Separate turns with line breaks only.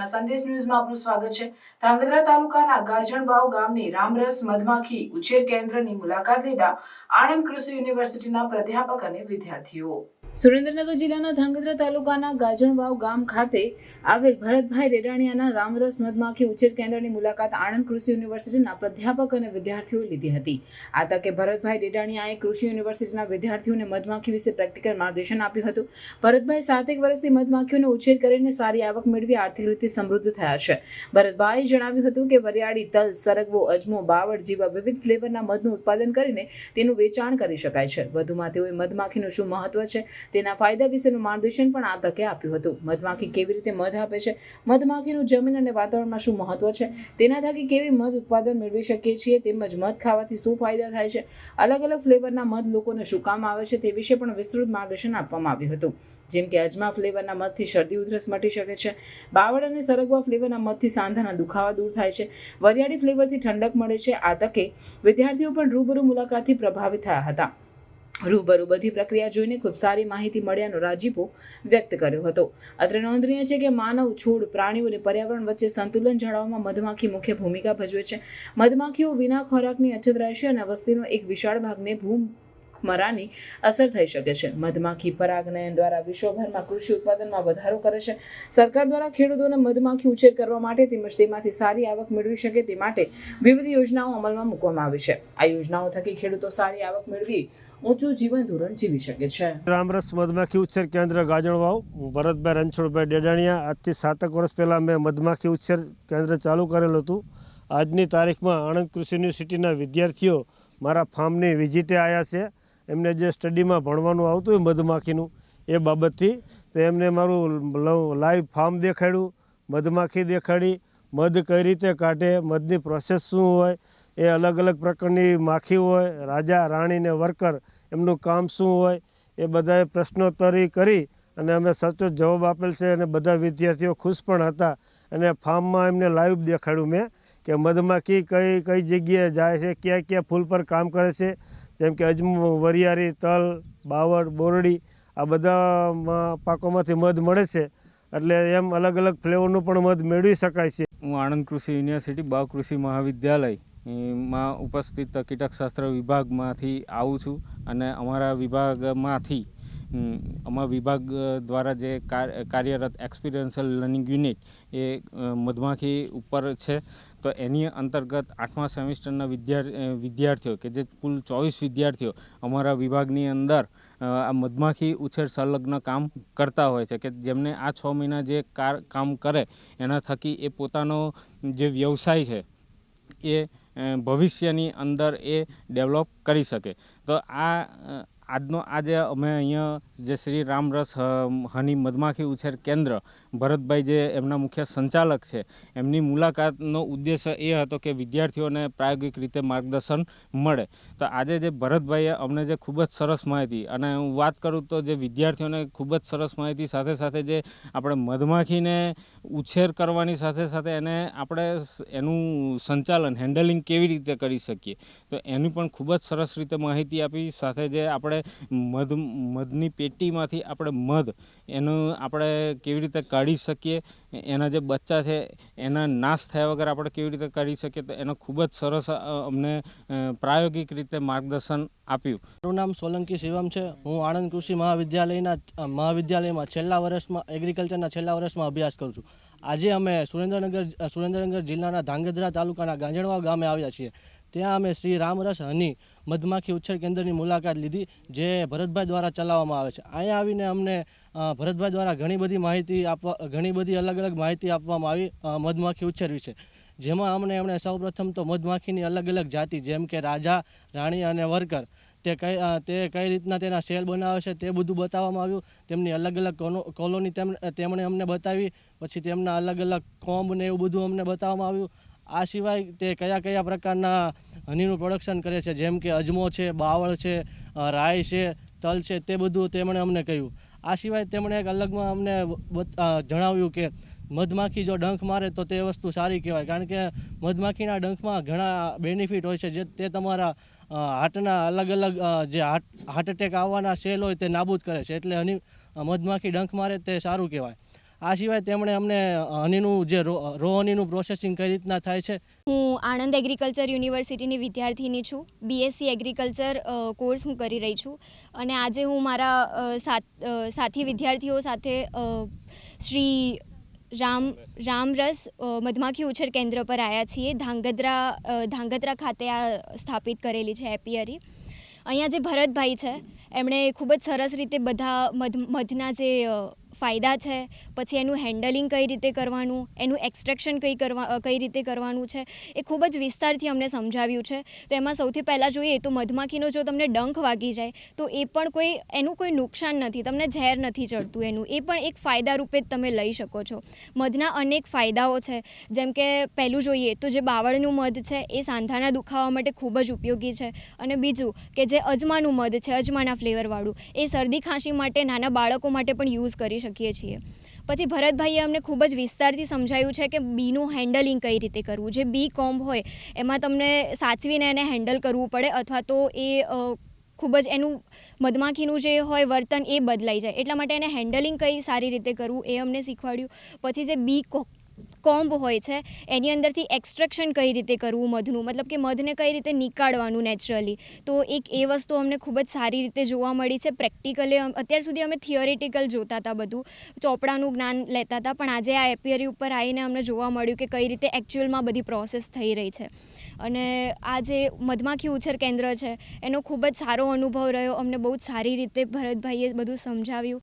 ગુજરાતના સંદેશ ન્યૂઝમાં આપનું સ્વાગત છે. ધાંગધ્રા તાલુકાના ગાજણબાવ ગામની રામરસ મધમાખી ઉછેર કેન્દ્રની મુલાકાત લીધા આણંદ કૃષિ યુનિવર્સિટીના પ્રાધ્યાપક અને વિદ્યાર્થીઓ. સુરેન્દ્રનગર જિલ્લાના ધાંગધ્રા તાલુકાના ગાજણવાવ ગામ ખાતે આવેલ ભરતભાઈ રેડાણીયાના રામરસ મધમાખી ઉછેર કેન્દ્રની મુલાકાત આણંદ કૃષિ યુનિવર્સિટીના પ્રાધ્યાપક અને વિદ્યાર્થીઓએ લીધી હતી. આ તકે ભરતભાઈ રેડાણીયાએ કૃષિ યુનિવર્સિટીના વિદ્યાર્થીઓને મધમાખી વિશે પ્રેક્ટિકલ માર્ગદર્શન આપ્યું હતું. ભરતભાઈ સાતેક વર્ષથી મધમાખીઓનો ઉછેર કરીને સારી આવક મેળવી આર્થિક રીતે સમૃદ્ધ થયા છે. ભરતભાઈએ જણાવ્યું હતું કે વરિયાળી તલ, સરગવો, અજમો, બાવળ જેવા વિવિધ ફ્લેવરના મધનું ઉત્પાદન કરીને તેનું વેચાણ કરી શકાય છે. વધુમાં તેઓએ મધમાખીનું શું મહત્વ છે તેના ફાયદા વિશેનું માર્ગદર્શન પણ આ તકે આપ્યું હતું. મધમાખી કેવી રીતે મધ આપે છે? મધમાખીનું જમીન અને વાતાવરણમાં શું મહત્વ છે? તેના થકી કેવી મધ ઉત્પાદન મેળવી શકીએ છીએ? તેમજ મધ ખાવાથી શું ફાયદા થાય છે? અલગ અલગ ફ્લેવરના મધ લોકોને શું કામ આવે છે તે વિશે પણ વિસ્તૃત માર્ગદર્શન આપવામાં આવ્યું હતું. જેમ કે અજમા ફ્લેવરના મધથી શરદી ઉધરસ મટી શકે છે. બાવળ અને સરગવા ફ્લેવરના મધથી સાંધાના દુખાવા દૂર થાય છે. વરિયાળી ફ્લેવરથી ઠંડક મળે છે. આ તકે વિદ્યાર્થીઓ પણ રૂબરૂ મુલાકાતથી પ્રભાવિત થયા હતા. રૂબરૂ બધી પ્રક્રિયા જોઈને ખૂબ સારી માહિતી મળ્યાનો રાજીપો વ્યક્ત કર્યો હતો. અત્રે નોંધનીય છે કે માનવ, છોડ, પ્રાણીઓ અને પર્યાવરણ વચ્ચે સંતુલન જાળવવામાં મધમાખી મુખ્ય ભૂમિકા ભજવે છે. મધમાખીઓ વિના ખોરાકની અછત રહેશે અને વસ્તીનો એક વિશાળ ભાગને ભૂમ મરાની અસર થઈ શકે છે. મધમાખી પરાગનયન દ્વારા વિશ્વભરમાં કૃષિ ઉત્પાદનમાં વધારો કરે છે. સરકાર દ્વારા ખેડૂતોને મધમાખી ઉછેર કરવા માટે તેમજ તેમાંથી સારી આવક મેળવી શકે તે માટે વિવિધ યોજનાઓ અમલમાં મૂકવામાં આવી છે. આ યોજનાઓ થકી ખેડૂતો સારી આવક મેળવી ઊંચું જીવન ધોરણ જીવી શકે છે.
રામરસ મધમાખી ઉછેર કેન્દ્ર ગાજણવાવ. હું ભરતભાઈ, રણછોડભાઈ ડેડાણિયા આજથી સાતક વર્ષ પહેલાં મેં મધમાખી ઉછેર કેન્દ્ર ચાલુ કરેલું હતું. આજની તારીખમાં આણંદ કૃષિ યુનિવર્સિટીના વિદ્યાર્થીઓ મારા ફાર્મની વિઝિટે આવ્યા છે. એમને જે સ્ટડીમાં ભણવાનું આવતું હોય મધમાખીનું, એ બાબતથી તો એમને મારું લાઈવ ફાર્મ દેખાડ્યું, મધમાખી દેખાડી, મધ કઈ રીતે કાઢે, મધની પ્રોસેસ શું હોય, એ અલગ અલગ પ્રકારની માખી હોય, રાજા રાણીને વર્કર, એમનું કામ શું હોય, એ બધાએ પ્રશ્નોત્તરી કરી અને અમે સચોટ જવાબ આપેલ છે અને બધા વિદ્યાર્થીઓ ખુશ પણ હતા અને ફાર્મમાં એમને લાઈવ દેખાડ્યું મેં કે મધમાખી કઈ કઈ જગ્યાએ જાય છે, ક્યાં ક્યાં ફૂલ પર કામ કરે છે જેમ કે અજમો, વરિયાળી, તલ, બાવળ, બોરડી આ બધામાં પાકોમાંથી મધ મળે છે. એટલે એમ અલગ અલગ ફ્લેવરનું પણ મધ મેળવી શકાય છે.
હું આણંદ કૃષિ યુનિવર્સિટી, બાવ કૃષિ મહાવિદ્યાલયમાં ઉપસ્થિત કીટકશાસ્ત્ર વિભાગમાંથી આવું છું. અને અમારા વિભાગમાંથી અમારા વિભાગ દ્વારા જે કાર- કાર્યરત એક્સપિરિયન્સલ લર્નિંગ યુનિટ એ મધમાખી ઉપર છે. તો એની અંતર્ગત આઠમા સેમિસ્ટરના વિદ્યાર્થી વિદ્યાર્થીઓ કે જે કુલ ચોવીસ વિદ્યાર્થીઓ અમારા વિભાગની અંદર આ મધમાખી ઉછેર સંલગ્ન કામ કરતા હોય છે કે જેમને આ છ મહિના જે કાર, કામ કરે એના થકી એ પોતાનો જે વ્યવસાય છે એ ભવિષ્યની અંદર એ ડેવલપ કરી શકે. તો આ આજનો આજે અમે અહીંયા જે શ્રી રામરસ હની મધમાખી ઉછેર કેન્દ્ર, ભરતભાઈ જે એમના મુખ્ય સંચાલક છે, એમની મુલાકાતનો ઉદ્દેશ્ય એ હતો કે વિદ્યાર્થીઓને પ્રાયોગિક રીતે માર્ગદર્શન મળે. તો આજે જે ભરતભાઈએ અમને જે ખૂબ જ સરસ માહિતી, અને હું વાત કરું તો જે વિદ્યાર્થીઓને ખૂબ જ સરસ માહિતી સાથે સાથે જે આપણે મધમાખીને ઉછેર કરવાની સાથે સાથે એને આપણે એનું સંચાલન હેન્ડલિંગ કેવી રીતે કરી શકીએ, તો એની પણ ખૂબ જ સરસ રીતે માહિતી આપી, સાથે જે આપણે મધ, મધની પેટીમાંથી આપણે મધ, એનું આપણે કેવી રીતે કાઢી શકીએ, એના જે બચ્ચા છે, એના નાશ થયા વગર આપણે કેવી રીતે કાઢી શકીએ, તો એનો ખૂબ જ સરસ અમને પ્રાયોગિક રીતે માર્ગદર્શન આપ્યું.
મારું નામ સોલંકી શિવમ છે. હું આણંદ કૃષિ મહાવિદ્યાલયના મહાવિદ્યાલયમાં છેલ્લા વર્ષમાં એગ્રીકલ્ચરના છેલ્લા વર્ષમાં અભ્યાસ કરું છું. આજે અમે સુરેન્દ્રનગર સુરેન્દ્રનગર જિલ્લાના ધાંગધ્રા તાલુકાના ગાંજણવા ગામે આવ્યા છીએ. ત્યાં અમે શ્રી રામરસ હની મધમાખી ઉછેર કેન્દ્રની મુલાકાત લીધી, જે ભરતભાઈ દ્વારા ચલાવવામાં આવે છે. અહીંયા આવીને અમને ભરતભાઈ દ્વારા ઘણી બધી માહિતી આપવા, ઘણી બધી અલગ અલગ માહિતી આપવામાં આવી મધમાખી ઉછેર વિશે. જેમાં અમને, એમણે સૌપ્રથમ તો મધમાખીની અલગ અલગ જાતિ, જેમ કે રાજા, રાણી અને વર્કર, તે કઈ તે કઈ રીતના તેના સેલ બનાવે છે તે બધું બતાવવામાં આવ્યું. તેમની અલગ અલગ કોલોની તેમ તેમણે અમને બતાવી, પછી તેમના અલગ અલગ કોમ્બ ને એવું બધું અમને બતાવવામાં આવ્યું. આ સિવાય તે કયા કયા પ્રકારના હનીનું પ્રોડક્શન કરે છે? જેમ કે અજમો છે, બાવળ છે રાય છે, તલ છે, તે બધું તેમણે અમને કહ્યું. આ સિવાય તેમણે એક અલગમાં અમને જણાવ્યું કે મધમાખી જો ડંખ મારે તો તે વસ્તુ સારી કહેવાય. કારણ કે મધમાખીના ડંખમાં ઘણા બેનિફિટ હોય છે. જે, તે તમારા હાર્ટના અલગ અલગ જે હાર્ટ હાર્ટ એટેક આવવાના સેલ હોય તે નાબૂદ કરે છે. એટલે હની મધમાખી ડંખ મારે તે સારું કહેવાય. આ સિવાય તેમણે અમને હનીનું જે રો હનીનું પ્રોસેસિંગ કઈ રીતના થાય છે?
હું આણંદ એગ્રીકલ્ચર યુનિવર્સિટીની વિદ્યાર્થીની છું. બીએસસી એગ્રીકલ્ચર કોર્સ હું કરી રહી છું. અને આજે હું મારા સાથ વિદ્યાર્થીઓ સાથે શ્રી રામ, રામરસ મધમાખી ઉછેર કેન્દ્ર પર આવ્યા છીએ. ધાંગધ્રા ધાંગધ્રા ખાતે આ સ્થાપિત કરેલી છે એપિયરી. અહીંયા જે ભરતભાઈ છે, એમણે ખૂબ જ સરસ રીતે બધા મધ, મધના જે ફાયદા છે, પછી એનું હેન્ડલિંગ કઈ રીતે કરવાનું, એનું એક્સટ્રેક્શન કઈ કરવા કઈ રીતે કરવાનું છે, એ ખૂબ જ વિસ્તારથી અમને સમજાવ્યું છે. તો એમાં સૌથી પહેલાં જોઈએ તો મધમાખીનો જો તમને ડંખ વાગી જાય, તો એ પણ કોઈ, એનું કોઈ નુકસાન નથી, તમને ઝેર નથી ચડતું એનું, એ પણ એક ફાયદા રૂપે જ તમે લઈ શકો છો. મધના અનેક ફાયદાઓ છે, જેમ કે પહેલું જોઈએ તો જે બાવળનું મધ છે, એ સાંધાના દુખાવા માટે ખૂબ જ ઉપયોગી છે. અને બીજું કે જે અજમાનું મધ છે, અજમાના ફ્લેવરવાળું એ શરદી ખાંસી માટે, નાના બાળકો માટે પણ યુઝ કરી શકીએ છીએ. પછી ભરતભાઈએ અમને ખૂબ જ વિસ્તારથી સમજાયું છે કે બીનું હેન્ડલિંગ કઈ રીતે કરવું. જે બી કોમ્બ હોય, એમાં તમને સાચવીને એને હેન્ડલ કરવું પડે અથવા તો એ ખૂબ જ એનું મધમાખીનું જે હોય વર્તન એ બદલાઈ જાય. એટલા માટે એને હેન્ડલિંગ કઈ સારી રીતે કરવું એ અમને શીખવાડ્યું. પછી જે બી કો કોમ્બ હોય છે, એની અંદરથી એક્સટ્રેક્શન કઈ રીતે કરવું મધનું? મતલબ કે મધને કઈ રીતે નીકાળવાનું નેચરલી તો એક એ વસ્તુ અમને ખૂબ જ સારી રીતે જોવા મળી છે. પ્રેક્ટિકલી અત્યાર સુધી અમે થિયોરિટિકલ જોતા હતા બધું. ચોપડાનું જ્ઞાન લેતા હતા પણ આજે આ એપિયરી ઉપર આવીને અમને જોવા મળ્યું કે કઈ રીતે એકચ્યુઅલમાં બધી પ્રોસેસ થઈ રહી છે. અને આ જે મધમાખી ઉછેર કેન્દ્ર છે, એનો ખૂબ જ સારો અનુભવ રહ્યો. અમને બહુ જ સારી રીતે ભરતભાઈએ બધું સમજાવ્યું.